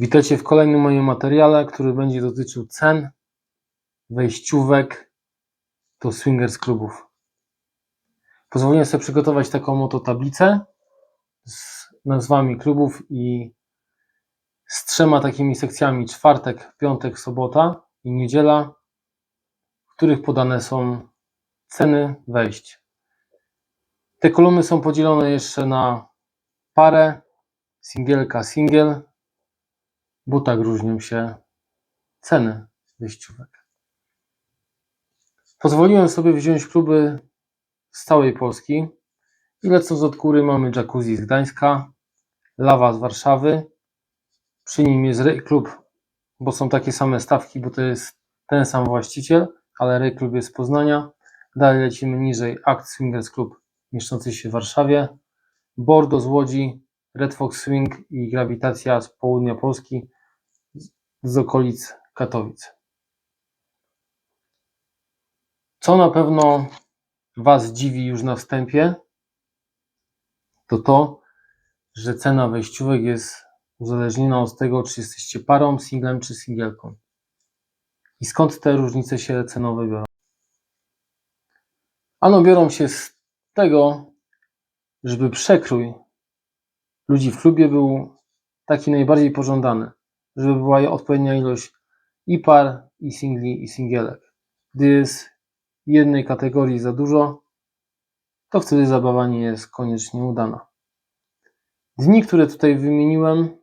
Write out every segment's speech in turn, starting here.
Witajcie w kolejnym moim materiale, który będzie dotyczył cen wejściówek do swingers klubów. Pozwoliłem sobie przygotować taką oto tablicę z nazwami klubów i z trzema takimi sekcjami czwartek, piątek, sobota i niedziela, w których podane są ceny wejść. Te kolumny są podzielone jeszcze na parę, singielka, singiel, bo tak różnią się ceny wyjściówek. Pozwoliłem sobie wziąć kluby z całej Polski i lecąc od góry mamy Jacuzzi z Gdańska, Lawa z Warszawy, przy nim jest Ray Klub, bo są takie same stawki, bo to jest ten sam właściciel, ale Ray Klub jest z Poznania. Dalej lecimy niżej Act Swingers Club mieszczący się w Warszawie, Bordo z Łodzi, Red Fox Swing i Grawitacja z południa Polski, z- okolic Katowic. Co na pewno Was dziwi już na wstępie, to to, że cena wejściówek jest uzależniona od tego, czy jesteście parą, singlem czy singielką. I skąd te różnice się cenowe biorą? Ano biorą się z tego, żeby przekrój ludzi w klubie był taki najbardziej pożądany, żeby była odpowiednia ilość i par, i singli, i singielek. Gdy jest jednej kategorii za dużo, to wtedy zabawa nie jest koniecznie udana. Dni, które tutaj wymieniłem,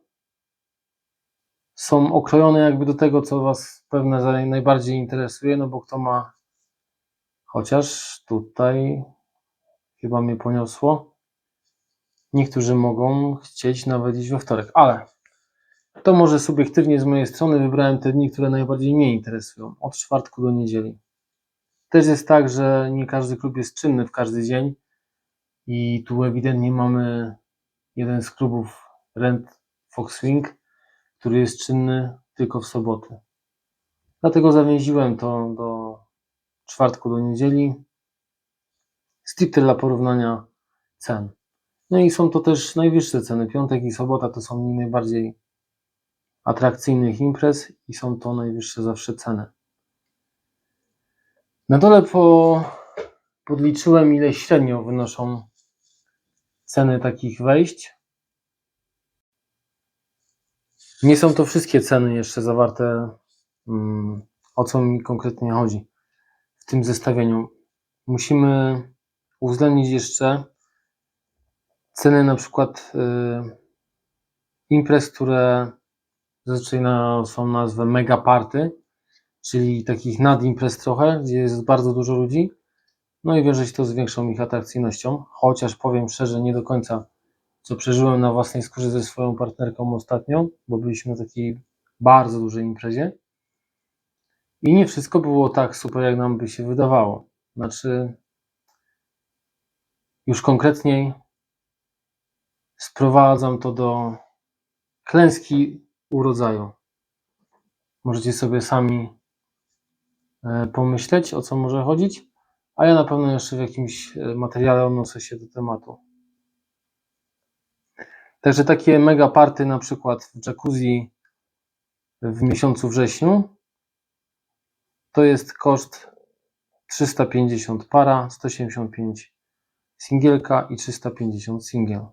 są okrojone jakby do tego, co Was pewne za- najbardziej interesuje, no bo kto ma, chociaż tutaj chyba mnie poniosło, niektórzy mogą chcieć nawet iść we wtorek, ale to może subiektywnie z mojej strony wybrałem te dni, które najbardziej mnie interesują, od czwartku do niedzieli. Też jest tak, że nie każdy klub jest czynny w każdy dzień i tu ewidentnie mamy jeden z klubów Rent Fox Swing, który jest czynny tylko w soboty. Dlatego zawięziłem to do czwartku do niedzieli, stricte dla porównania cen. No i są to też najwyższe ceny. Piątek i sobota to są dni najbardziej atrakcyjnych imprez i są to najwyższe zawsze ceny. Na dole po, podliczyłem, ile średnio wynoszą ceny takich wejść. Nie są to wszystkie ceny jeszcze zawarte, mm, o co mi konkretnie chodzi w tym zestawieniu. Musimy uwzględnić jeszcze ceny na przykład y, imprez, które zazwyczaj na, są nazwę mega party, czyli takich nadimprez trochę, gdzie jest bardzo dużo ludzi. No i się to z większą ich atrakcyjnością, chociaż powiem szczerze, nie do końca, co przeżyłem na własnej skórze ze swoją partnerką ostatnio, bo byliśmy na takiej bardzo dużej imprezie. I nie wszystko było tak super, jak nam by się wydawało. Znaczy, już konkretniej sprowadzam to do klęski urodzaju. Możecie sobie sami e, pomyśleć, o co może chodzić, a ja na pewno jeszcze w jakimś e, materiale odniosę się do tematu. Także takie mega party na przykład w jacuzzi w miesiącu wrześniu to jest koszt 350 para, 175 singielka i 350 singiel.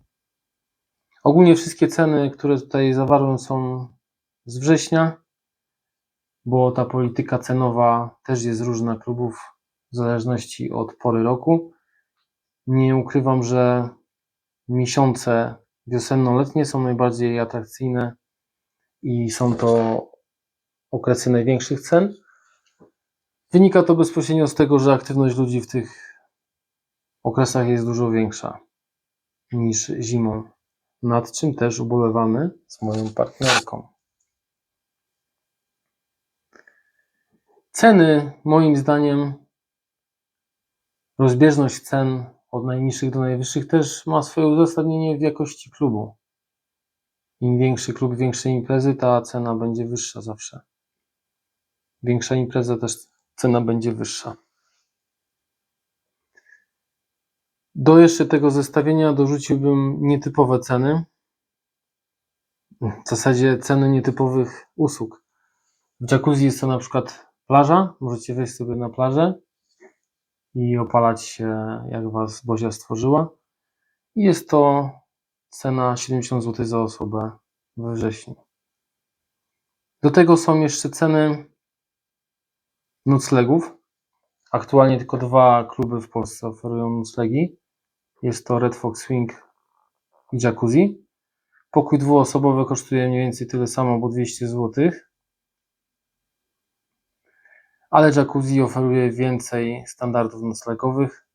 Ogólnie wszystkie ceny, które tutaj zawarłem są z września, bo ta polityka cenowa też jest różna klubów w zależności od pory roku. Nie ukrywam, że miesiące wiosenno-letnie są najbardziej atrakcyjne i są to okresy największych cen. Wynika to bezpośrednio z tego, że aktywność ludzi w tych okresach jest dużo większa niż zimą, nad czym też ubolewamy z moją partnerką. Ceny, moim zdaniem, rozbieżność cen od najniższych do najwyższych też ma swoje uzasadnienie w jakości klubu. Im większy klub, większe imprezy, ta cena będzie wyższa zawsze. Większa impreza też cena będzie wyższa. Do jeszcze tego zestawienia dorzuciłbym nietypowe ceny. w zasadzie ceny nietypowych usług. W jacuzzi jest to na przykład plaża. Możecie wejść sobie na plażę i opalać się, jak Was Bozia stworzyła. I jest to cena 70 zł za osobę we wrześniu. Do tego są jeszcze ceny noclegów. Aktualnie tylko dwa kluby w Polsce oferują noclegi. Jest to Red Fox Swing i Jacuzzi. Pokój dwuosobowy kosztuje mniej więcej tyle samo, bo 200 zł. Ale Jacuzzi oferuje więcej standardów noclegowych.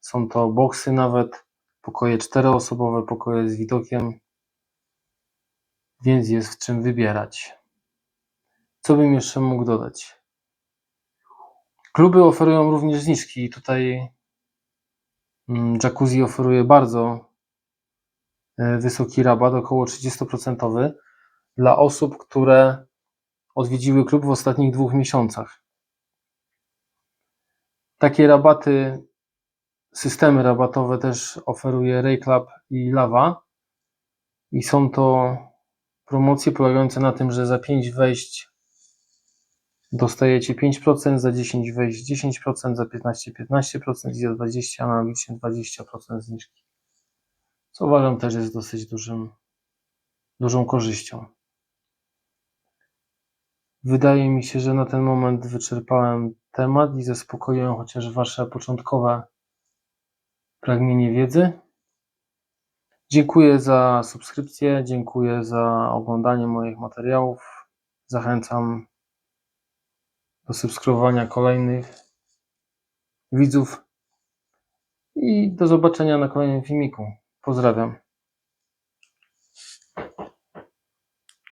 Są to boksy nawet, pokoje czteroosobowe, pokoje z widokiem, więc jest w czym wybierać. Co bym jeszcze mógł dodać? Kluby oferują również zniżki. Tutaj mm, Jacuzzi oferuje bardzo e, wysoki rabat, około 30% dla osób, które odwiedziły klub w ostatnich dwóch miesiącach. Takie rabaty, systemy rabatowe też oferuje Ray Club i Lava i są to promocje polegające na tym, że za 5 wejść dostajecie 5%, za 10 wejść 10%, za 15 15% i za 20 analogicznie 20% zniżki. Co uważam też jest dosyć dużym, dużą korzyścią. Wydaje mi się, że na ten moment wyczerpałem temat i zaspokoiłem chociaż Wasze początkowe pragnienie wiedzy. Dziękuję za subskrypcję, dziękuję za oglądanie moich materiałów. Zachęcam do subskrybowania kolejnych widzów i do zobaczenia na kolejnym filmiku. Pozdrawiam.